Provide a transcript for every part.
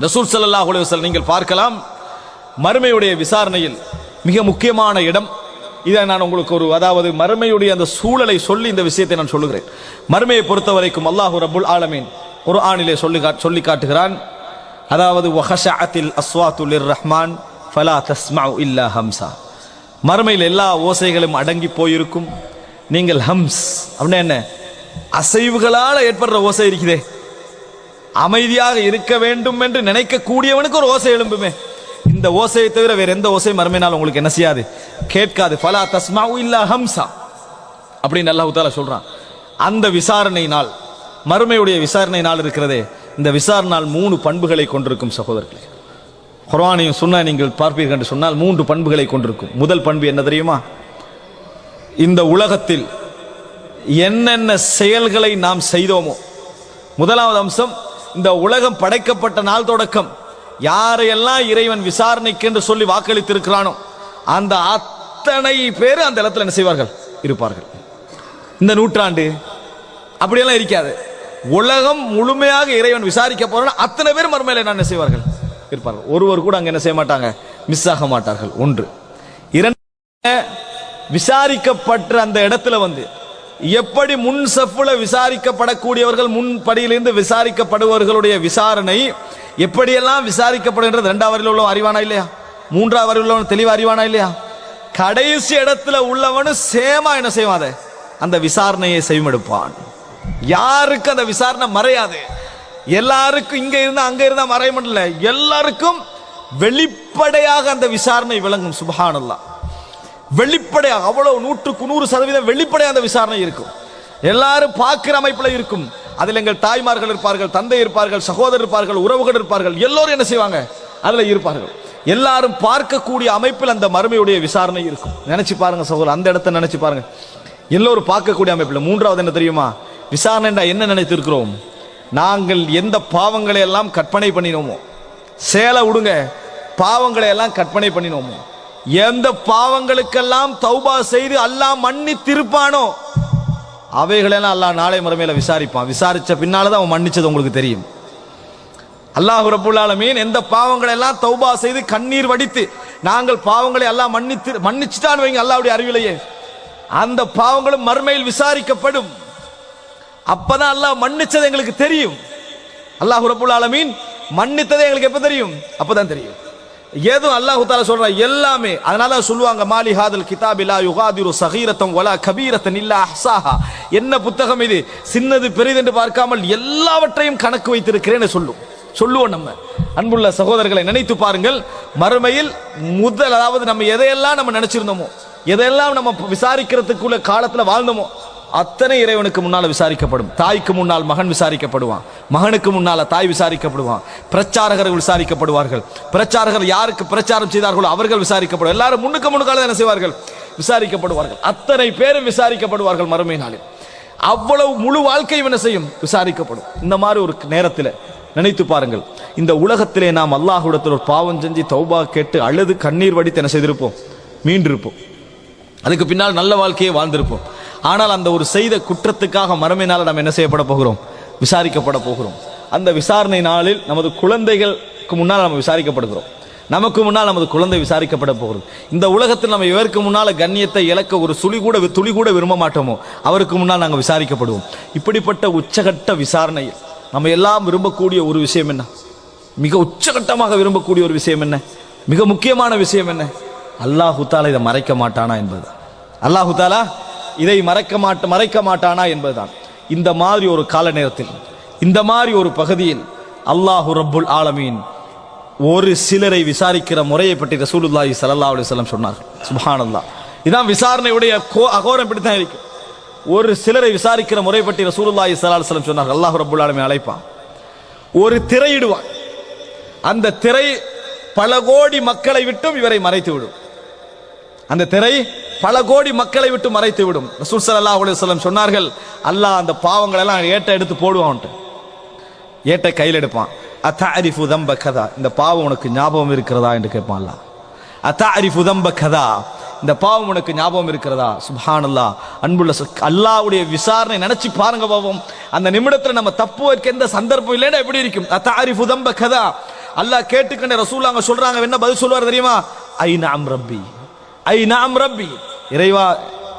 ரசூல் ஸல்லல்லாஹு அலைஹி நீங்கள் பார்க்கலாம் மறுமையுடைய விசாரணையில் மிக முக்கியமான இடம். இதை நான் உங்களுக்கு ஒரு அதாவது மறுமையுடைய அந்த சூழலை சொல்லி இந்த விஷயத்தை நான் சொல்லுகிறேன். மறுமையை பொறுத்த வரைக்கும் ரபுல் ரப்புல் ஆலமீன் ஆணிலே சொல்லி காட்- சொல்லி காட்டுகிறான். அதாவது வஹஷாத்தில் அஸ்வாத்து ரஹ்மான் ஃபலா தஸ்மா இல்லா ஹம்சா. மறுமையில் எல்லா ஓசைகளும் அடங்கி போயிருக்கும். நீங்கள் ஹம்ஸ் அப்படின்னா என்ன? அசைவுகளால் ஏற்படுற ஓசை இருக்குதே. அமைதியாக இருக்க வேண்டும் என்று நினைக்கக்கூடியவனுக்கு ஒரு ஓசை எழும்புமே. இந்த ஓசையை தவிர வேற எந்த ஓசை மறுமையினால் உங்களுக்கு என்ன செய்யாது? கேட்காது. ஃபலா தஸ்மா இல்லா ஹம்சா. அப்படின்னு அல்லாஹ் தாலா சொல்றான். அந்த விசாரணை நாள் மறுமையுடைய விசாரணை நாள் இருக்கிறதே இந்த விசாரணை நாள் மூணு பண்புகளை கொண்டிருக்கும் சகோதரர்களே. குரானையும் சொன்னா நீங்கள் பார்ப்பீர்கள் என்று சொன்னால் மூன்று பண்புகளை கொண்டிருக்கும். முதல் பண்பு என்ன தெரியுமா? இந்த உலகத்தில் என்னென்ன செயல்களை நாம் செய்தோமோ முதலாவது அம்சம் இந்த உலகம் படைக்கப்பட்ட நாள் தொடக்கம். யாரையெல்லாம் இறைவன் விசாரணைக்கு என்று சொல்லி வாக்களித்திருக்கிறானோ அந்த அத்தனை பேர் அந்த இடத்துல என்ன செய்வார்கள்? இருப்பார்கள். இந்த நூற்றாண்டு அப்படியெல்லாம் இருக்காது. உலகம் முழுமையாக இறைவன் விசாரிக்க போறான் அத்தனை பேர் மறுமையில் என்ன செய்வார்கள்? இருப்பார்கள். ஒருவர் கூட அங்கே என்ன செய்ய மாட்டாங்க? மிஸ் ஆக மாட்டார்கள். ஒன்று. இரண்டு விசாரிக்கப்பட்ட அந்த இடத்துல வந்து எப்படி முன் சஃப்புல விசாரிக்கப்படக்கூடியவர்கள் முன்படியிலிருந்து விசாரிக்கப்படுவர்களுடைய விசாரணை எப்படியெல்லாம் விசாரிக்கப்படுகின்றது? இரண்டாவது வரையில் உள்ளவன் அறிவானா இல்லையா? மூன்றாவது வரையில் உள்ளவன் தெளிவா அறிவானா இல்லையா? கடைசி இடத்துல உள்ளவனு சேமா என்ன செய்வான் அதை? அந்த விசாரணையை செய்மெடுப்பான் யாருக்கு அந்த விசாரணை மறையாது? எல்லாருக்கும் இங்க இருந்தா அங்க இருந்தா மறைய முடியல. எல்லாருக்கும் வெளிப்படையாக அந்த விசாரணை விளங்கும். சுபஹானல்லாஹ் வெளிப்படையாக அவ்வளவு நூற்றுக்கு நூறு சதவீதம் வெளிப்படையாக அந்த விசாரணை இருக்கும். எல்லாரும் பார்க்கிற அமைப்பில் இருக்கும். அதில் எங்கள் தாய்மார்கள் இருப்பார்கள் தந்தை இருப்பார்கள் சகோதரர் இருப்பார்கள் உறவுகள் இருப்பார்கள் எல்லோரும் என்ன செய்வாங்க? அதில் இருப்பார்கள். எல்லாரும் பார்க்கக்கூடிய அமைப்பில் அந்த மறுமையுடைய விசாரணை இருக்கும். நினைச்சு பாருங்க சகோதரர் அந்த இடத்த நினைச்சு பாருங்க. எல்லோரும் பார்க்கக்கூடிய அமைப்பில் மூன்றாவது என்ன தெரியுமா? விசாரணைண்டா என்ன நினைத்திருக்கிறோம்? நாங்கள் எந்த பாவங்களை எல்லாம் கற்பனை பண்ணினோமோ சேலை விடுங்க பாவங்களை எல்லாம் கற்பனை பண்ணினோமோ எந்த பாவங்களுக்கெல்லாம் தௌபா செய்து அல்லாஹ் மன்னித்திருப்பானோ அவைகளெல்லாம் அல்லாஹ் நாளை முறைமையில் விசாரிப்பான். விசாரித்த பின்னால் தான் அவன் மன்னிச்சது உங்களுக்கு தெரியும். அல்லாஹ் ரபுல்லாலமீன் எந்த பாவங்களை எல்லாம் தௌபா செய்து கண்ணீர் வடித்து நாங்கள் பாவங்களை எல்லாம் மன்னித்து மன்னிச்சுட்டான் வைங்க அல்லாவுடைய அறிவிலேயே. அந்த பாவங்களும் மறுமையில் விசாரிக்கப்படும். அப்பதான் அல்லாஹ் மன்னிச்சது எங்களுக்கு தெரியும். அல்லாஹ் ரபுல்லாலமீன் ஆலமீன் மன்னித்ததே எங்களுக்கு எப்போ தெரியும்? அப்போதான் தெரியும். ஏதும் அல்லாஹ் தால சொல்ற? எல்லாமே. அதனால தான் சொல்லுவாங்க மாலி ஹாதல் கிதாபிலா யுகாதிரு சகீரத்தம் வலா கபீரத்தன் இல்லா அஹ்சாஹா. என்ன புத்தகம் இது? சின்னது பெரிதென்று பார்க்காமல் எல்லாவற்றையும் கணக்கு வைத்திருக்கிறேன்னு சொல்லும் சொல்லுவோம் நம்ம. அன்புள்ள சகோதரர்களை நினைத்து பாருங்கள் மறுமையில் முதல் அதாவது நம்ம எதையெல்லாம் நம்ம நினைச்சிருந்தோமோ எதையெல்லாம் நம்ம விசாரிக்கிறதுக்குள்ள காலத்தில் வாழ்ந்தோமோ அத்தனை இறைவனுக்கு முன்னால் விசாரிக்கப்படும். தாய்க்கு முன்னால் மகன் விசாரிக்கப்படுவான். மகனுக்கு முன்னால் தாய் விசாரிக்கப்படுவான். பிரச்சாரகர்கள் விசாரிக்கப்படுவார்கள். பிரச்சாரகர் யாருக்கு பிரச்சாரம் செய்தார்களோ அவர்கள் விசாரிக்கப்படும். எல்லாரும் முன்னுக்கு முன்னுக்கால என்ன செய்வார்கள்? விசாரிக்கப்படுவார்கள். அத்தனை பேரும் விசாரிக்கப்படுவார்கள் மறுமை நாளில். அவ்வளவு முழு வாழ்க்கையும் என்ன செய்யும்? விசாரிக்கப்படும். இந்த மாதிரி ஒரு நேரத்தில் நினைத்து பாருங்கள். இந்த உலகத்திலே நாம் அல்லாஹுடத்தில் ஒரு பாவம் செஞ்சு தௌபா கேட்டு அழுது கண்ணீர் வடித்து என்ன செய்திருப்போம்? மீண்டிருப்போம். அதுக்கு பின்னால் நல்ல வாழ்க்கையை வாழ்ந்திருப்போம். ஆனால் அந்த ஒரு செய்த குற்றத்துக்காக மறுமையினால் நாம் என்ன செய்யப்பட போகிறோம்? விசாரிக்கப்பட போகிறோம். அந்த விசாரணை நாளில் நமது குழந்தைகளுக்கு முன்னால் நம்ம விசாரிக்கப்படுகிறோம். நமக்கு முன்னால் நமது குழந்தை விசாரிக்கப்பட போகிறது. இந்த உலகத்தில் நம்ம இவருக்கு முன்னால் கண்ணியத்தை இழக்க ஒரு சுழி கூட துளி கூட விரும்ப மாட்டோமோ? அவருக்கு முன்னால் நாங்கள் விசாரிக்கப்படுவோம். இப்படிப்பட்ட உச்சகட்ட விசாரணையில் நம்ம எல்லாம் விரும்பக்கூடிய ஒரு விஷயம் என்ன? மிக உச்சகட்டமாக விரும்பக்கூடிய ஒரு விஷயம் என்ன? மிக முக்கியமான விஷயம் என்ன? அல்லாஹு இதை மறைக்க மாட்டானா என்பது. அல்லாஹுத்தாலா இதை மறைக்க மாட்ட மறைக்க மாட்டானா என்பதுதான். இந்த மாதிரி ஒரு கால நேரத்தில் இந்த மாதிரி ஒரு பகுதியில் அல்லாஹு ரப்புல் ஆலமீன் ஒரு சிலரை விசாரிக்கிற முறையை பற்றி ரசூலுல்லாஹி சல்லா அலைஹி சொன்னார் சுப்ஹானல்லாஹ். இதான் விசாரணையுடைய கோ- அகோரம் இப்படி தான் இருக்கு. ஒரு சிலரை விசாரிக்கிற முறை பற்றி ரசூலுல்லாஹி சல்லா அலைஹி சொன்னார் அல்லாஹ் ரப்புல் ஆலமீன் அழைப்பான். ஒரு திரையிடுவான். அந்த திரை பல கோடி மக்களை விட்டும் இவரை மறைத்து விடும். அந்த திரை பல கோடி மக்களை விட்டு மறைத்து விடும். ரசூல் சல்லா அலுவலம் சொன்னார்கள் அல்லாஹ் அந்த பாவங்கள் எல்லாம் ஏட்டை எடுத்து போடுவான்ட்டு ஏட்டை கையில் எடுப்பான். அத்தாரிஃபு தம்ப கதா. இந்த பாவம் உனக்கு ஞாபகம் இருக்கிறதா? என்று கேட்பான் அத்தா அரிஃபு தம்ப கதா. இந்த பாவம் உனக்கு ஞாபகம் இருக்கிறதா? சுப்ஹானல்லாஹ். அன்புள்ள அல்லாவுடைய அல்லாஹ்வுடைய விசாரணை நினைச்சு பாருங்க பாவம். அந்த நிமிடத்தில் நம்ம தப்பு வைக்க எந்த சந்தர்ப்பம் இல்லைன்னா எப்படி இருக்கும்? அத்தாரிஃபு தம்ப கதா. அல்லாஹ் கேட்டுக்கண்ட ரசூல் அவங்க சொல்றாங்க என்ன பதில் சொல்லுவார் தெரியுமா? ஐ நாம் ரப்பி. ஐ நாம் ரப்பி. இறைவா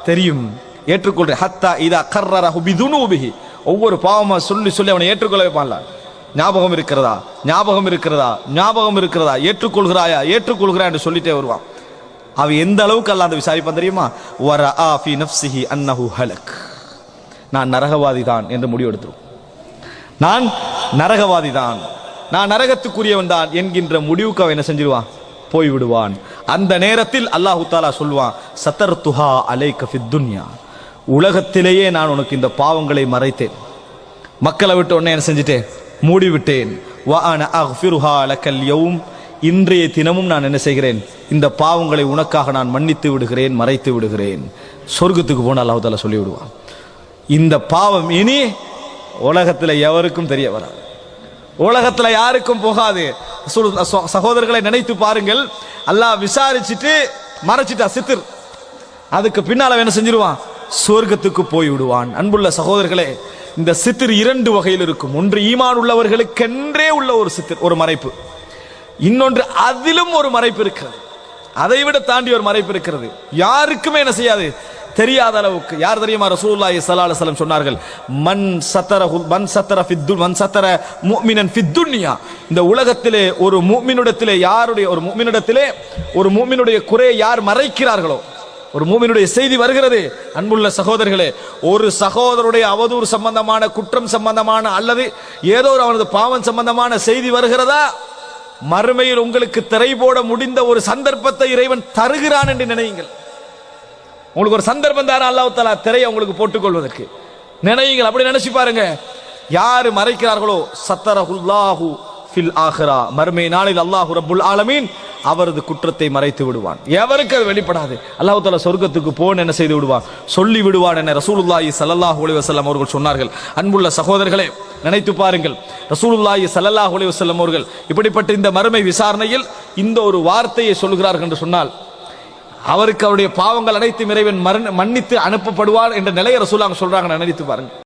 தெரியும் ஏற்றுக்கொள்றேன். ஹத்தா இதா கர்ரரஹு பிதுனூபிஹி. ஒவ்வொரு பாவமா சொல்லி சொல்லி அவனை ஏற்றுக்கொள்ள வைப்பான்ல. ஞாபகம் இருக்கிறதா? ஞாபகம் இருக்கிறதா? ஞாபகம் இருக்கிறதா? ஏற்றுக்கொள்கிறாயா? ஏற்றுக்கொள்கிறா என்று சொல்லிட்டே வருவான். அவன் எந்த அளவுக்கு அல்ல அந்த விசாரிப்பான் தெரியுமா? வர ஆஃபி நஃப்சிஹி அன்னஹு ஹலக். நான் நரகவாதி தான் என்று முடிவெடுத்துரும். நான் நரகவாதி தான் நான் நரகத்துக்குரியவன் தான் என்கின்ற முடிவுக்கு அவன் என்ன செஞ்சிருவான்? போய் விடுவான் அந்த நேரத்தில் அல்லாஹு தாலா சொல்வான் சத்தர் துஹா அலை ஃபித் துன்யா. உலகத்திலேயே நான் உனக்கு இந்த பாவங்களை மறைத்தேன். மக்களை விட்டு உடனே என்ன செஞ்சுட்டேன்? மூடி விட்டேன் இன்றைய தினமும் நான் என்ன செய்கிறேன்? இந்த பாவங்களை உனக்காக நான் மன்னித்து விடுகிறேன் மறைத்து விடுகிறேன். சொர்க்கத்துக்கு போன அல்லாஹ் தாலா சொல்லி விடுவான் இந்த பாவம் இனி உலகத்தில் எவருக்கும் தெரிய வராது. உலகத்தில் யாருக்கும் போகாது. சகோதரர்களை நினைத்து பாருங்கள். அல்லாஹ் விசாரிச்சுட்டு மறைச்சிட்டா சித்திர். அதுக்கு பின்னால என்ன செஞ்சிருவான்? சொர்க்கத்துக்கு போய் விடுவான் அன்புள்ள சகோதரர்களே இந்த சித்திர் இரண்டு வகையில் இருக்கும். ஒன்று ஈமான் உள்ளவர்களுக்கென்றே உள்ள ஒரு சித்திர் ஒரு மறைப்பு. இன்னொன்று அதிலும் ஒரு மறைப்பு இருக்கிறது. அதை விட தாண்டி ஒரு மறைப்பு இருக்கிறது. யாருக்குமே என்ன செய்யாது? தெரியாத அளவுக்கு. யார் தெரியுமா? ரசூலுல்லாஹி ஸல்லல்லாஹு அலைஹி வஸல்லம் சொன்னார்கள் மன் சத்தர மன் சத்தர ஃபித்து மன் சத்தர முஃமினன் ஃபித்துன்யா இந்த உலகத்திலே ஒரு முஃமினிடத்திலே யாருடைய ஒரு மூமினிடத்திலே ஒரு முஃமினுடைய குறையை யார் மறைக்கிறார்களோ ஒரு மூமினுடைய செய்தி வருகிறது. அன்புள்ள சகோதரர்களே ஒரு சகோதரருடைய அவதூறு சம்பந்தமான குற்றம் சம்பந்தமான அல்லது ஏதோ ஒரு அவனது பாவம் சம்பந்தமான செய்தி வருகிறதா? மறுமையில் உங்களுக்கு திரை போட முடிந்த ஒரு சந்தர்ப்பத்தை இறைவன் தருகிறான் என்று நினையுங்கள். உங்களுக்கு ஒரு சந்தர்ப்பம் தாரா அல்லாஹ் திரையை உங்களுக்கு போட்டுக்கொள்வதற்கு. நினையுங்கள் அப்படி நினைச்சு பாருங்க. யார் மறைக்கிறார்களோ? சத்தரஹுல்லாஹு ஃபில் ஆஹிரா. மறுமை நாளில் அல்லாஹு ரபுல் ஆலமீன் அவரது குற்றத்தை மறைத்து விடுவான். எவருக்கு அது வெளிப்படாது. அல்லாஹு தஆலா சொர்க்கத்துக்கு போன் என்ன செய்து விடுவான்? சொல்லி விடுவான் என ரசூலுல்லாஹி ஸல்லல்லாஹு அலி வஸல்லம் அவர்கள் சொன்னார்கள். அன்புள்ள சகோதரர்களே நினைத்து பாருங்கள். ரசூலுல்லாஹி ஸல்லல்லாஹு அலி வசல்லம் அவர்கள் இப்படிப்பட்ட இந்த மறுமை விசாரணையில் இந்த ஒரு வார்த்தையை சொல்கிறார்கள் என்று சொன்னால் அவருக்கு அவருடைய பாவங்கள் அனைத்தும் இறைவன் மன்னித்து அனுப்பப்படுவார் என்ற நிலையை ரசூலாங்க சொல்றாங்க. நினைத்து பாருங்க.